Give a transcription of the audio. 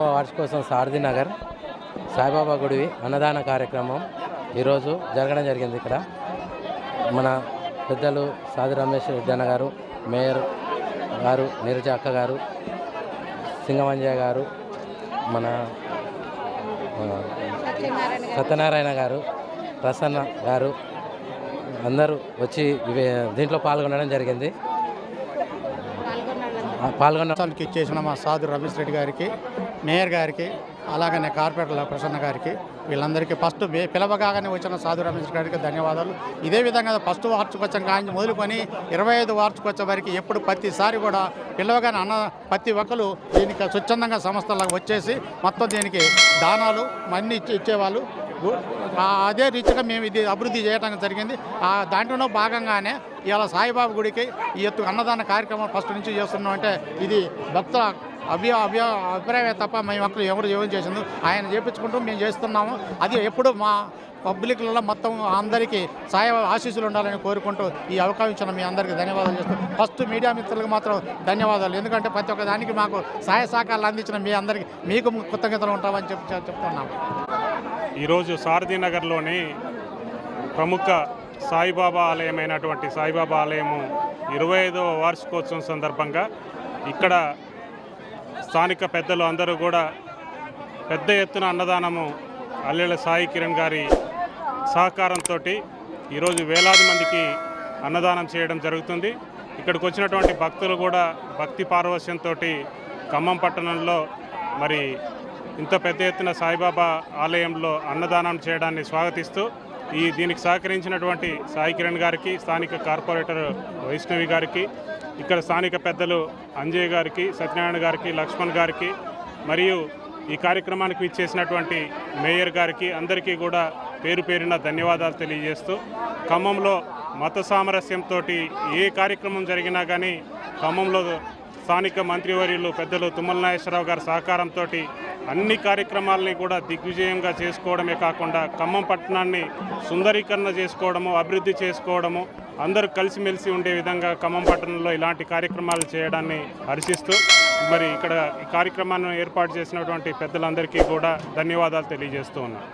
వార్షికోత్సవం సారథి నగర్ సాయిబాబా గుడి అన్నదాన కార్యక్రమం ఈరోజు జరగడం జరిగింది ఇక్కడ. మన పెద్దలు సాది రమేష్ రెడ్డి అన్న గారు మేయర్ గారు నీరజ అక్క గారు సింగమంజయ్య గారు మన సత్యనారాయణ గారు ప్రసన్న గారు అందరూ వచ్చి దీంట్లో పాల్గొనడం జరిగింది. పాల్గొన్న ఇచ్చేసిన మా సాధు రమేష్ రెడ్డి గారికి మేయర్ గారికి అలాగనే కార్పొరేటర్ల ప్రసన్న గారికి వీళ్ళందరికీ ఫస్ట్ పిలవగానే వచ్చిన సాధు రమేష్ గారికి ధన్యవాదాలు. ఇదే విధంగా ఫస్ట్ వార్షికోత్సవం కానీ మొదలుకొని ఇరవై ఐదు వార్షికోత్సవం వరకు ఎప్పుడు ప్రతిసారి కూడా పిలవగానే అన్న ప్రతి ఒక్కరు దీనికి స్వచ్ఛందంగా సంస్థలకు వచ్చేసి మొత్తం దీనికి దానాలు అన్నీ ఇచ్చి ఇచ్చేవాళ్ళు. అదే రీతిగా మేము ఇది అభివృద్ధి చేయడం జరిగింది. ఆ దాంట్లో భాగంగానే ఇవాళ సాయిబాబు గుడికి ఈ ఎత్తు అన్నదాన కార్యక్రమం ఫస్ట్ నుంచి చేస్తున్నాం అంటే ఇది భక్తుల అభ్య అభ్య అభిప్రాయమే తప్ప మేము అక్కడ ఎవరు ఏం చేసింది ఆయన చేపించుకుంటూ మేము చేస్తున్నాము. అది ఎప్పుడు మా పబ్లిక్లలో మొత్తం అందరికీ సాయ ఆశీస్సులు ఉండాలని కోరుకుంటూ ఈ అవకాశం ఇచ్చిన మీ అందరికీ ధన్యవాదాలు చేస్తూ ఫస్ట్ మీడియా మిత్రులకు మాత్రం ధన్యవాదాలు. ఎందుకంటే ప్రతి ఒక్క దానికి మాకు సహాయ సహకారాలు అందించిన మీ అందరికీ మీకు కృతజ్ఞతలు ఉంటామని చెప్పి చెప్తున్నాము ఈరోజు సారథీనగర్లోని ప్రముఖ సాయిబాబా ఆలయమైనటువంటి సాయిబాబా ఆలయము ఇరవై ఐదవ వార్షికోత్సవం సందర్భంగా ఇక్కడ స్థానిక పెద్దలు అందరూ కూడా పెద్ద ఎత్తున అన్నదానము అల్లెల సాయి కిరణ్ గారి సహకారంతో ఈరోజు వేలాది మందికి అన్నదానం చేయడం జరుగుతుంది. ఇక్కడికి వచ్చినటువంటి భక్తులు కూడా భక్తి పారవశ్యంతో ఖమ్మం పట్టణంలో మరి ఇంత పెద్ద ఎత్తున సాయిబాబా ఆలయంలో అన్నదానం చేయడాన్ని స్వాగతిస్తూ ఈ దీనికి సహకరించినటువంటి సాయి కిరణ్ గారికి స్థానిక కార్పొరేటర్ వైష్ణవి గారికి ఇక్కడ స్థానిక పెద్దలు అంజయ్ గారికి సత్యనారాయణ గారికి లక్ష్మణ్ గారికి మరియు ఈ కార్యక్రమానికి ఇచ్చేసినటువంటి మేయర్ గారికి అందరికీ కూడా పేరు పేరున ధన్యవాదాలు తెలియజేస్తూ ఖమ్మంలో మత సామరస్యంతో ఏ కార్యక్రమం జరిగినా కానీ ఖమ్మంలో స్థానిక మంత్రివర్యులు పెద్దలు తుమ్మల నాగేశ్వరరావు గారి సహకారంతో అన్ని కార్యక్రమాలని కూడా దిగ్విజయంగా చేసుకోవడమే కాకుండా ఖమ్మం పట్టణాన్ని సుందరీకరణ చేసుకోవడము అభివృద్ధి చేసుకోవడము అందరూ కలిసిమెలిసి ఉండే విధంగా ఖమ్మం పట్టణంలో ఇలాంటి కార్యక్రమాలు చేయడాన్ని హర్షిస్తూ మరి ఇక్కడ ఈ కార్యక్రమాన్ని ఏర్పాటు చేసినటువంటి పెద్దలందరికీ కూడా ధన్యవాదాలు తెలియజేస్తూ ఉన్నాను